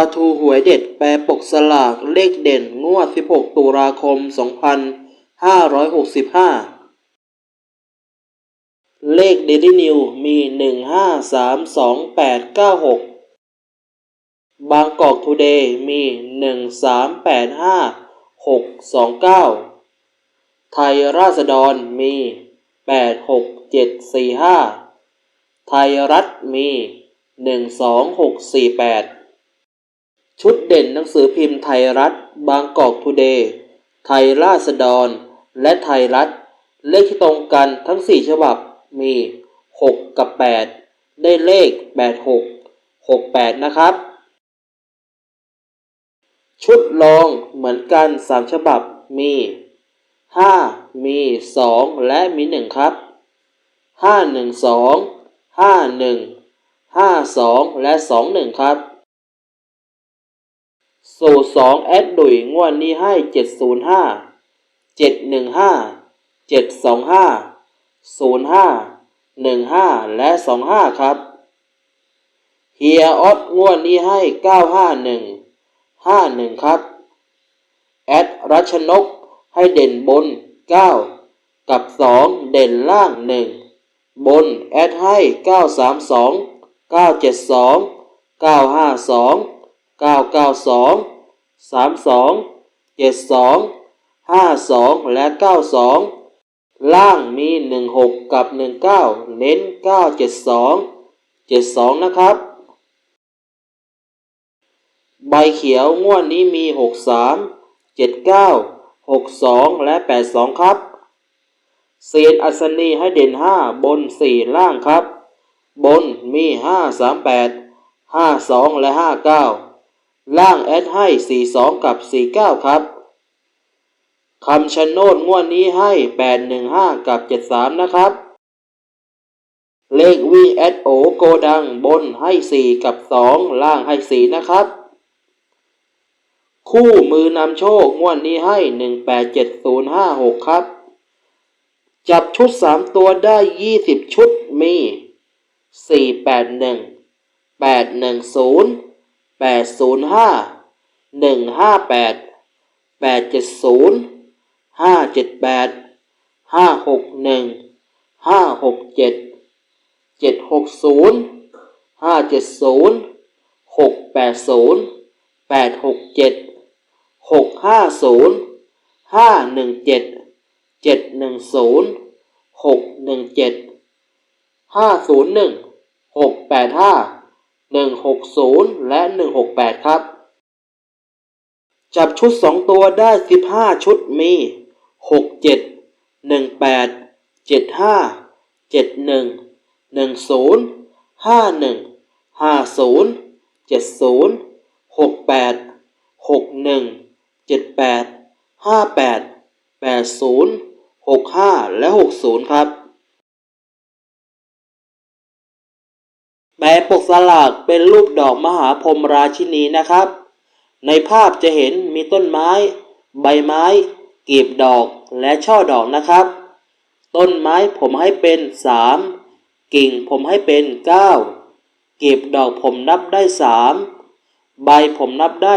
าทูหวยเด็ดแปลปกสลากเลขเด่นงวด 16 ตุลาคม 2565 เลขเดลินิวมี 1 5 3 2 8 9 6บางกอกทูเดย์มี 1 3 8 5 6 2 9 ไทยราษฎรมี 8 6 7 4 5 ไทยรัฐมี 1 2 6 4 8 ชุดเด่นหนังสือพิมพ์ไทยรัฐ บางกอกทูเดย์ ไทยราษฎร และไทยรัฐ เลขที่ตรงกันทั้ง 4 ฉบับมี 6 กับ 8 ได้เลข 86 68 นะครับ ชุดรองเหมือนกัน 3 ฉบับมี 5 มี 2 และมี 1 ครับ 5 1 2 5 1 5 2 และ 2 1 ครับ สูตร2แอดดุยงวดนี้ให้705 715 725 05 15และ25ครับเฮียออสงวดนี้ให้951 51ครับแอดรัชนกให้เด่นบน9กับ2เด่นล่าง1บนแอดให้932 972 952 992 32 72 52 และ 92 ล่างมี 16 กับ 19 เน้น 972 72 นะครับ ใบเขียวงวดนี้มี 63 79 62 และ 82 ครับเซียนอัศนีให้เด่น 5 บน 4 ล่างครับ บนมี 5 38 52 และ 59 ล่างแอดให้ 42 กับ 49 ครับคำชะโนดงวดนี้ให้ 815 กับ 73 นะครับ เลขวีแอดโอโกดังบนให้ 4 กับ 2 ล่างให้ 4 นะครับ คู่มือนำโชคงวดนี้ให้ 187056 ครับ จับชุด 3 ตัวได้ 20 ชุดมี 481 810 แปดศูนย์ห้าหนึ่งห้าแปดแปดเจ็ดศูนย์ห้าเจ็ดแปดห้าหกหนึ่งห้าหกเจ็ดเจ็ดหกศูนย์ห้าเจ็ดศูนย์หกแปดศูนย์แปดหกเจ็ดหกห้าศูนย์ห้าหนึ่งเจ็ดเจ็ดหนึ่งศูนย์หกหนึ่งเจ็ดห้าศูนย์หนึ่งหกแปดห้า 160 และ 168 ครับ จับชุด 2 ตัวได้ 15 ชุดมี 67 18 75 71 10 51 50 70 68 61 78 58 80 65 และ 60 ครับ แปลปกสลากเป็นรูปดอกมหาพรหมราชินีนะครับ ในภาพจะเห็นมีต้นไม้ ใบไม้กีบดอกและช่อดอกนะครับ ต้นไม้ผมให้เป็น 3 กิ่งผมให้เป็น 9 กีบดอกผมนับได้ 3 ใบผมนับได้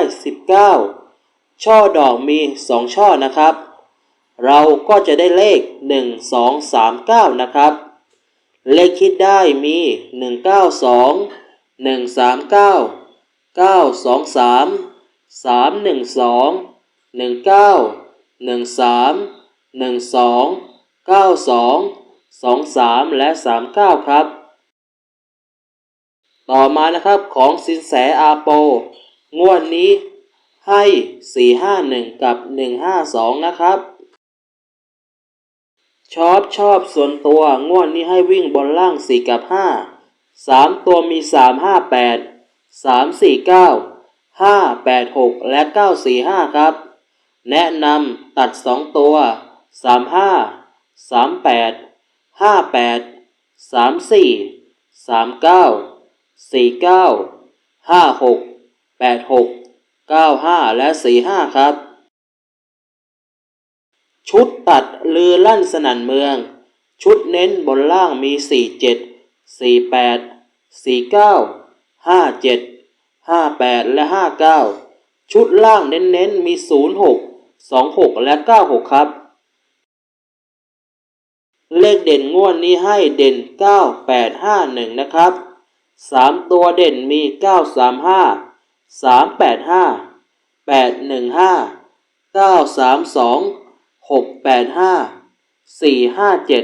19 ช่อดอกมี 2 ช่อนะครับ เราก็จะได้เลข 1 2 3 9 นะครับ เลขคิดได้มี 192 139 923 312 19 13 12 92 23 และ 39 ครับ ต่อมานะครับของสินแสอาโป งวดนี้ให้ 451 กับ 152 นะครับ ชอบชอบส่วนตัวงวดนี้ให้วิ่งบนล่าง 4 กับ 5 3 ตัวมี 3 5 8 3 4 9 5 8 6 และ 9 4 5 ครับ แนะนำตัด 2 ตัว 3 5 3 8 5 8 3 4 3 9 4 9 5 6 8 6 9 5 และ 4 5 ครับ ชุดตัดลือลั่นสนั่นเมือง ชุดเน้นบนล่างมี 4 7 4 8 4 9 5 7ห้าแปดและห้าเก้าชุดล่างเน้นๆมีศูนย์หกสองหกและเก้าหกครับ เลขเด่นงวดนี้ให้เด่นเก้าแปดห้าหนึ่งนะครับสามตัวเด่นมีเก้าสาม หกแปดห้าสี่ห้าเจ็ด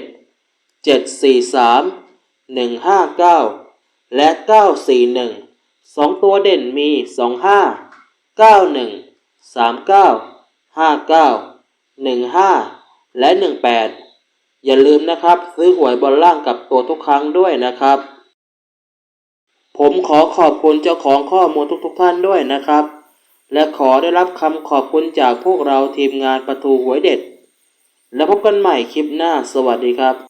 เจ็ดสี่สามหนึ่งห้าเก้าและเก้าสี่หนึ่งสองตัวเด่นมีสองห้าเก้าหนึ่งสามเก้าห้าเก้าหนึ่งห้าและหนึ่งแปดอย่าลืมนะครับซื้อหวยบอลล่างกับตัวทุกครั้งด้วยนะครับ ผมขอขอบคุณเจ้าของข้อมูลทุกๆท่านด้วยนะครับ และขอได้รับคำขอบคุณจากพวกเราทีมงานประตูหวยเด็ด แล้วพบกันใหม่คลิปหน้าสวัสดีครับ